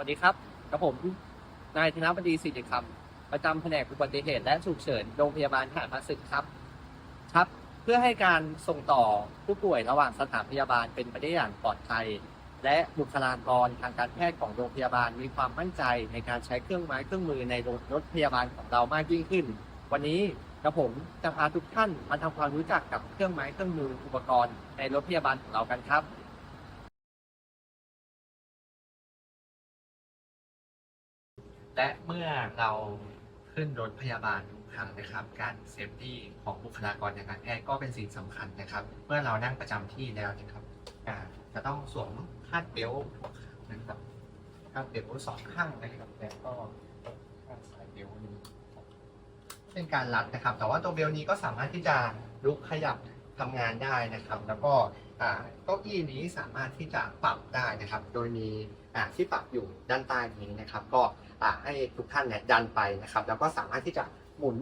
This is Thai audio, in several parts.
สวัสดีครับกับผมนายธนบดีสิริคำประจำแผนกอุบัติเหตุและฉุกเฉินโรงพยาบาลทหารมาศึกครับ ครับ เพื่อให้การส่งต่อผู้ป่วยระหว่างสถานพยาบาลเป็นไปได้อย่างปลอดภัย และบุคลากรทางการแพทย์ของโรงพยาบาลมีความมั่นใจในการใช้เครื่องไม้เครื่องมือในรถพยาบาลของเรามากยิ่งขึ้น วันนี้กระผมจะพาทุกท่านมาทำความรู้จักกับเครื่องไม้เครื่องมืออุปกรณ์ในรถพยาบาลของเรากันครับ และเมื่อเราขึ้นรถพยาบาลทุกครั้งนะครับ การเซฟตี้ของบุคลากรทางการแพทย์ก็เป็นสิ่งสำคัญนะครับ เมื่อเรานั่งประจำที่แล้วนะครับจะต้องสวมคาดเบลต์ทุกครั้งนะครับคาดเบลต์สองข้างนะครับแล้วก็ข้างสายเบลต์นี้เป็นการรัดนะครับ แต่ว่าตัวเบลต์นี้ก็สามารถที่จะลุกขยับทำงานได้นะครับ แล้วก็เก้าอี้นี้สามารถที่จะปรับได้นะครับ โดยมี อ่าที่ปรับอยู่ด้านใต้นี้นะครับ ก็อ่าให้ทุกท่านเนี่ยดันไปนะครับ แล้วก็สามารถที่จะหมุน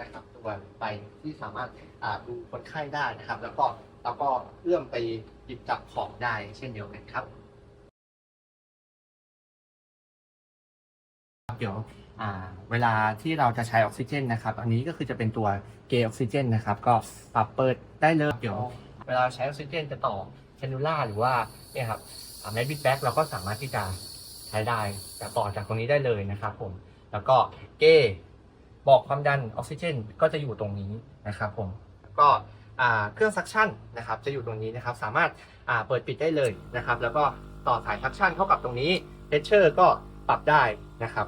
นะครับตัวไปที่สามารถอ่าดูคนไข้ได้นะครับ แล้วก็แล้วก็เอื้อมไปหยิบจับของได้เช่นเดียวกันครับ เดี๋ยวอ่าเวลาที่เราจะใช้ออกซิเจนนะครับ อันนี้ก็คือจะเป็นตัวเกย์ออกซิเจนนะครับ ก็ปรับเปิดได้เลย เดี๋ยว เวลาใช้ออกซิเจนจะต่อแคนูล่าหรือว่าเนี่ยครับ แมดบิดแบ็กเราก็สามารถที่จะใช้ได้แต่ต่อจากตรงนี้ได้เลยนะครับผม แล้วก็เกบอกความดันออกซิเจนก็จะอยู่ตรงนี้นะครับผมแล้วก็เครื่องซักชั่นนะครับจะอยู่ตรงนี้นะครับ สามารถเปิดปิดได้เลยนะครับ แล้วก็ต่อสายซักชั่นเข้ากับตรงนี้เพชเชอร์ก็ปรับได้นะครับ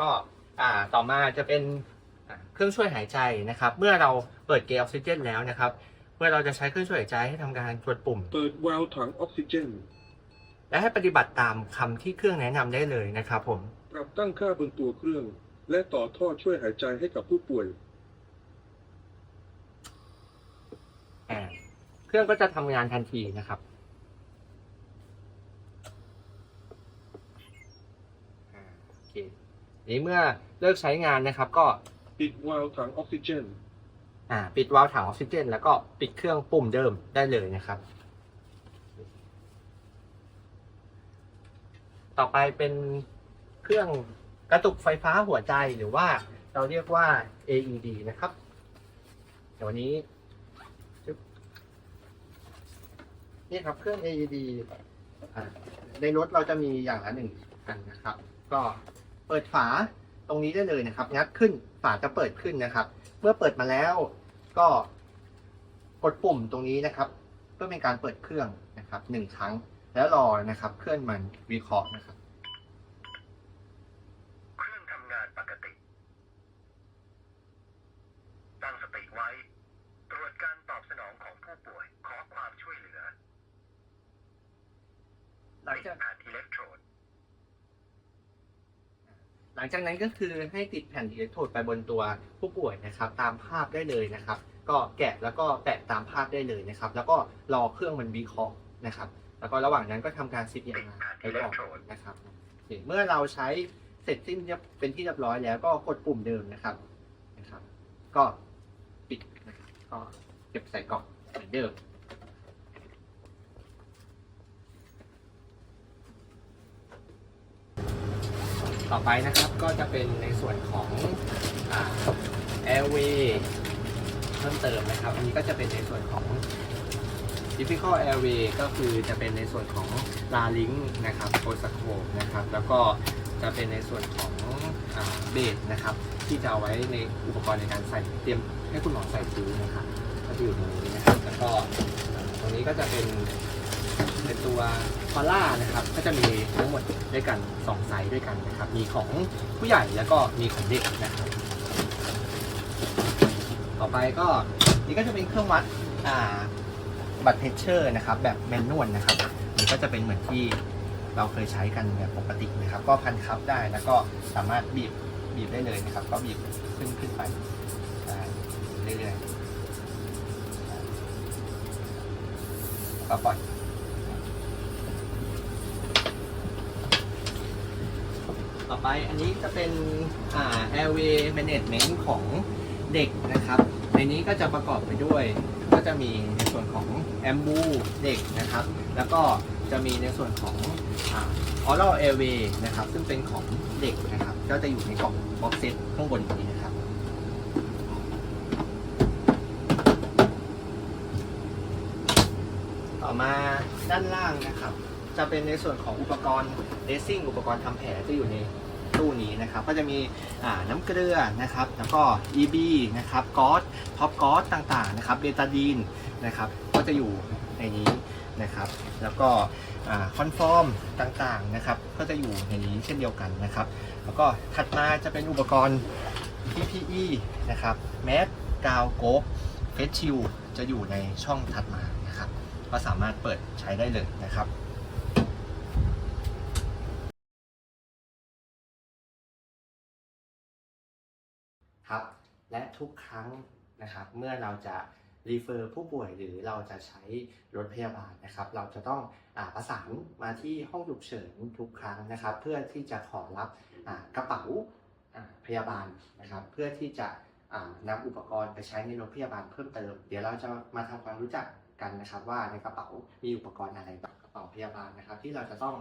ก็ต่อมาจะเป็นเครื่องช่วยหายใจนะครับ เมื่อเราเปิดเกจออกซิเจนแล้วนะครับ เมื่อเราจะใช้เครื่องช่วยหายใจให้ทำการกดปุ่ม เปิดวาล์วถังออกซิเจน และให้ปฏิบัติตามคำที่เครื่องแนะนำได้เลยนะครับผม ปรับตั้งค่าบนตัวเครื่อง และต่อท่อช่วยหายใจให้กับผู้ป่วย อ่าเครื่องก็จะทำงานทันทีนะครับอ่าโอเคนี้เมื่อเลิกใช้งานนะครับ ก็ปิดวาล์วถังออกซิเจน อ่าปิดวาล์วถังออกซิเจน แล้วก็ปิดเครื่องปุ่มเดิมได้เลยนะครับ ต่อไปเป็นเครื่องกระตุกไฟฟ้าหัวใจหรือว่าเราเรียกว่า AED นะครับเดี๋ยววันนี้นี่ครับเครื่อง AED อในรถเราจะมีอย่างละหนึ่งอันนะครับ ก็เปิดฝาตรงนี้ได้เลยนะครับ งัดขึ้นฝาจะเปิดขึ้นนะครับ เมื่อเปิดมาแล้ว ก็กดปุ่มตรงนี้นะครับ เพื่อเป็นการเปิดเครื่องนะครับหนึ่งครั้งแล้วรอนะครับ เครื่องมันวิเคราะห์นะครับเครื่องทำงานปกติตั้งสติไว้ ตรวจการตอบสนองของผู้ป่วยขอความช่วยเหลือหลังติดจาก แผ่นอิเล็กโทรด ห ลังจากนั้นก็คือให้ติดแผ่นอิเล็กโทรดไปบนตัวผู้ป่วยนะครับ ตามภาพได้เลยนะครับ ก็แกะแล้วก็แปะตามภาพได้เลยนะครับ แล้วก็รอเครื่องมันวิเคราะห์นะครับ แล้วก็ระหว่างนั้นก็ทำการ CPR ไปก่อนนะครับเมื่อเราใช้เสร็จสิ้นเรียบเป็นที่เรียบร้อยแล้วก็กดปุ่มเดิมนะครับนะครับ ก็ปิดนะครับก็เก็บใส่กล่องเหมือนเดิม ต่อไปนะครับก็จะเป็นในส่วนของอ่า airway เพิ่มเติมนะครับ อันนี้ก็จะเป็นในส่วนของ typical airway ก็คือจะเป็นในส่วนของ larynx นะครับ o s c o p นะครับ แล้วก็จะเป็นในส่วนของเบสนะครับ ที่จะเอาไว้ในอุปกรณ์ในการใส่เตรียมให้คุณหมอใส่คิ้วนะครับก็จะอยู่ตรงนี้นะครับแล้วก็ตรงนี้ก็จะเป็น เป็นตัวคอล่านะครับก็จะมีทั้งหมดด้วยกัน2ไซส์ด้วยกันนะครับ มีของผู้ใหญ่แล้วก็มีของเด็กนะครับ ต่อไปก็นี่ก็จะเป็นเครื่องวัดอ่าบัตรเพชเชอร์นะครับ แบบแมนนวลนะครับนี่ก็จะเป็นเหมือนที่เราเคยใช้กันแบบปกตินะครับ ก็พันคับได้แล้วก็สามารถบีบบีบได้เลยนะครับ ก็บีบขึ้นขึ้นไปเรื่อยๆแล้วก็ปล่อย ต่อไปอันนี้จะเป็นอ่า airway management ของเด็กนะครับ ในนี้ก็จะประกอบไปด้วย ก็จะมีในส่วนของแอมบูเด็กนะครับ แล้วก็จะมีในส่วนของออร์เอเวนะครับ ซึ่งเป็นของเด็กนะครับ ก็จะอยู่ในกล่องบ็อกเซตข้างบนนี้นะครับ ต่อมาด้านล่างนะครับ จะเป็นในส่วนของอุปกรณ์เ a ซซิ่งอุปกรณ์ทำแผลจะอยู่ในตู้นี้นะครับก็จะมีน้ำเกลือนะครับ แล้วก็ EB นะครับกอสท็อปกอสต่างๆนะครับเบตาดีนนะครับก็จะอยู่ในนี้นะครับ แล้วก็คอนฟอร์มต่างๆนะครับ ก็จะอยู่ในนี้เช่นเดียวกันนะครับ แล้วก็ถัดมาจะเป็นอุปกรณ์ PPE นะครับแมสกาวโกบเฟสชิลจะอยู่ในช่องถัดมานะครับ ก็สามารถเปิดใช้ได้เลยนะครับ ครับ และทุกครั้งนะครับ เมื่อเราจะรีเฟอร์ผู้ป่วยหรือเราจะใช้รถพยาบาลนะครับ เราจะต้องอประสานมาที่ห้องฉุกเฉินทุกครั้งนะครับ เพื่อที่จะขอรับกระเป๋าพยาบาลนะครับ เพื่อที่จะอ่าอุปกรณ์ไปใช้ในรถพยาบาลเพิ่มเติม เดี๋ยวเราจะมาทำความรู้จักกันนะครับ ว่าในกระเป๋ามีอุปกรณ์อะไรบ้างกระเป๋าพยาบาลนะครับ ที่เราจะต้อง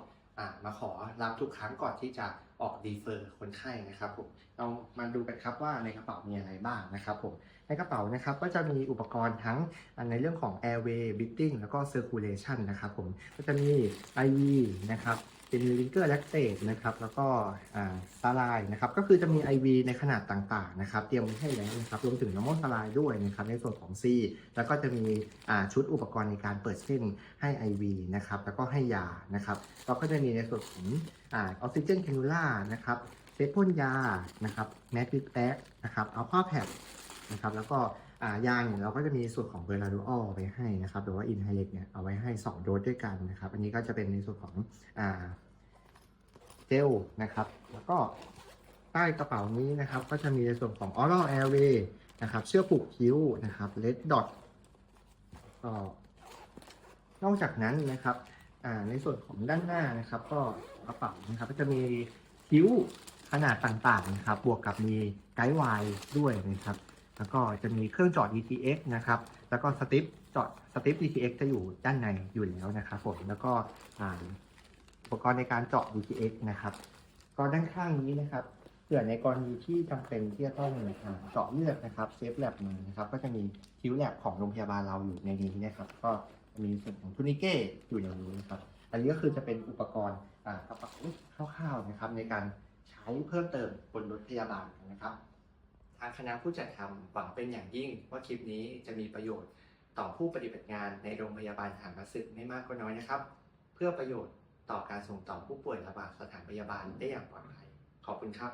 มาขอรับทุกครั้งก่อนที่จะออกดีเฟอร์คนไข้นะครับผมเรามาดูกันครับว่าในกระเป๋ามีอะไรบ้างนะครับผมในกระเป๋านะครับก็จะมีอุปกรณ์ทั้งในเรื่องของ airway breathing แล้วก็ circulation นะครับผมก็จะมี IV นะครับ เป็นลิงเกอร์แลคเตตนะครับ แล้วก็ซาลายนะครับ ก็คือจะมี IV ในขนาดต่างๆนะครับ เตรียมไว้ให้แล้วนะครับ รวมถึงน้ำมันซาลายด้วยนะครับ ในส่วนของ C แล้วก็จะมีอ่าชุดอุปกรณ์ในการเปิดเส้นให้ IV นะครับ แล้วก็ให้ยานะครับ เราก็จะมีในส่วนของออกซิเจนแคนูล่านะครับ เซตพ่นยา นะครับ แมทริกแท็กนะครับ อัลฟาแพดนะครับ แล้วก็ายาเนี่ยเราก็จะมีส่วนของเบอร์ลาดูออไว้ให้นะครับหรือว่าอินไฮเล็กเนี่ยเอาไว้ให้ 2 โดสด้วยกันนะครับ อันนี้ก็จะเป็นในส่วนของเจลนะครับ แล้วก็ใต้กระเป๋านี้นะครับก็จะมีในส่วนของ oral airway นะครับเชือกผูกคิ้วนะครับ red dot ก็นอกจากนั้นนะครับในส่วนของด้านหน้านะครับ ก็กระเป๋านะครับก็จะมีคิ้วขนาดต่างๆนะครับ บวกกับมีไกด์ไวน์ด้วยนะครับ แล้วก็จะมีเครื่องจอด DTX นะครับ แล้วก็สติปจอดสติป DTX จะอยู่ด้านในอยู่แล้วนะครับผมแล้วก็อ่าอุปกรณ์ในการเจาะ DTX นะครับก็ด้านข้างนี้นะครับเผื่อในกรณีที่จำเป็นที่จะต้องเจาะเลือดนะครับเซฟแลบมานะครับ ก็จะมีคิ้วแลบของโรงพยาบาลเราอยู่ในนี้นะครับ ก็มีส่วนของทูนิเก้อยู่ในนี้นะครับ อันนี้ก็คือจะเป็นอุปกรณ์อ่ากระเป๋าคร่าวๆนะครับ ในการใช้เพิ่มเติมบนรถพยาบาลนะครับ ทางคณะผู้จัดทำหวังเป็นอย่างยิ่งว่าคลิปนี้จะมีประโยชน์ต่อผู้ปฏิบัติงานในโรงพยาบาลฐานมัสึกไม่มากก็น้อยนะครับ เพื่อประโยชน์ต่อการส่งต่อผู้ป่วยระบาดสถานพยาบาลได้อย่างปลอดภัย ขอบคุณครับ